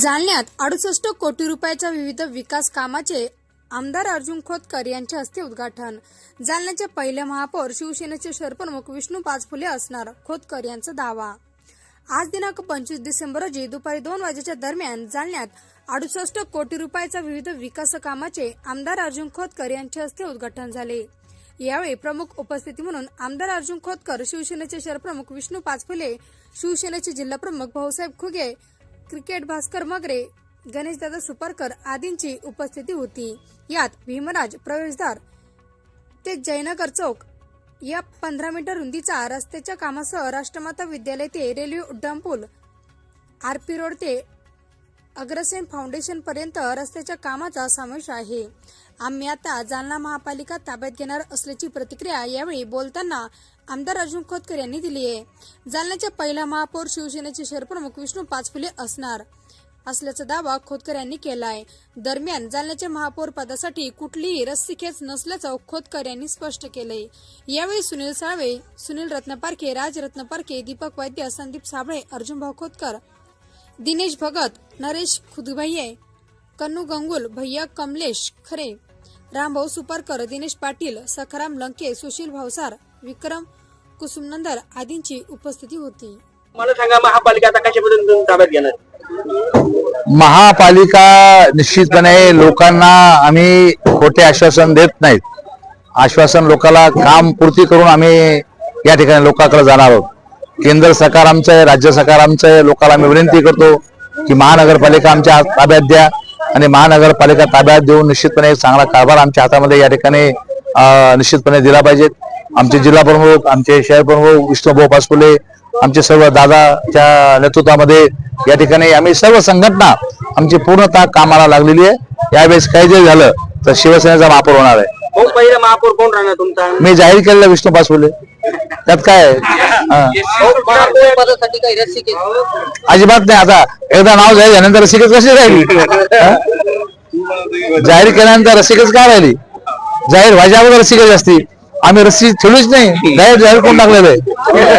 जालन्यात अडुसष्ट कोटी रुपयाच्या विविध विकास कामाचे आमदार अर्जुन खोतकर यांच्या हस्ते उद्घाटन. जालन्याचे पहिले महापौर शिवसेनेचे शहरप्रमुख विष्णू पाचफुले असणार खोतकर यांचा दावा. आज दिनांक पंचवीस डिसेंबर रोजी दुपारी दोन वाजेच्या दरम्यान जालन्यात अडुसष्ट कोटी रुपयाच्या विविध विकास कामाचे आमदार अर्जुन खोतकर यांच्या हस्ते उद्घाटन झाले. यावेळी प्रमुख उपस्थिती म्हणून आमदार अर्जुन खोतकर शिवसेनेचे शहरप्रमुख विष्णू पाचफुले शिवसेनेचे जिल्हाप्रमुख भाऊसाहेब खुगे क्रिकेट भास्कर मगरे गणेशदादा सुपारकर आदींची उपस्थिती होती. यात भीमराज प्रवेशद्वार ते जयनगर चौक या पंधरा मीटर रुंदीचा रस्त्याच्या कामासह राष्ट्रमाता विद्यालय ते रेल्वे उड्डाणपूल आरपी रोड ते अग्रसेन फाउंडेशनपर्यंत रस्त्याच्या कामाचा समावेश आहे. आम्ही आता जालना महापालिका ताब्यात घेणार असल्याची प्रतिक्रिया यावेळी बोलताना आमदार अर्जुन खोतकर यांनी दिली आहे. जालन्याच्या पहिला महापौर शिवसेनेचे शहरप्रमुख विष्णू पाचफुले असणार असल्याचा दावा खोतकर यांनी केला आहे दरम्यान जालन्याच्या महापौर पदासाठी कुठलीही रस्सीखेच नसल्याचं खोतकर यांनी स्पष्ट केलंय. यावेळी सुनील साळवे सुनील रत्नपारखे राज रत्नपारखे दीपक वैद्य संदीप साबळे अर्जुन भाऊ खोतकर दिनेश भगत नरेश खुदभैये कन्नू गंगुल भैया कमलेश खरे रामभाऊ सुपारकर दिनेश पाटील सखाराम लंके सुशील भावसार विक्रम कुसुमनंदर आदींची उपस्थिती होती. मला सांगा महापालिका आता कशा पद्धतीने ताब्यात घेणार? महापालिका निश्चितपणे लोकांना आम्ही खोटे आश्वासन देत नाहीत. आश्वासन लोकांना काम पूर्ती करून आम्ही या ठिकाणी लोकांकडे जाणार आहोत. केंद्र सरकार आमचं आहे राज्य सरकार आमचं आहे लोकांना आम्ही विनंती करतो की महानगरपालिका आमच्या ताब्यात द्या आणि महानगरपालिका ताब्यात देऊन निश्चितपणे एक चांगला कारभार आमच्या हातामध्ये या ठिकाणी निश्चितपणे दिला पाहिजेत आमचे जिल्हा प्रमुख आमचे शहर प्रमुख विष्णुभाऊ पासपुले आमचे सर्व दादाच्या नेतृत्वामध्ये या ठिकाणी आम्ही सर्व संघटना आमची पूर्णतः कामाला लागलेली आहे. यावेळेस काही जरी झालं तर शिवसेनेचा महापौर होणार आहे. महापौर कोण राहणार तुमचा? मी जाहीर केलेलं विष्णू पासपुले त्यात काय? आहे? पदासाठी काही अजिबात नाही. आता एकदा नाव जाहीर झाल्यानंतर रसिकच कशी राहिली? हा? जाहीर केल्यानंतर रसिकच काय राहिली? जाहीर व्हायच्या अगोदर रसिकच असती. आम्ही रस्सी ठेवलीच नाही. जाहीर जाहीर कोण टाकलेलं आहे?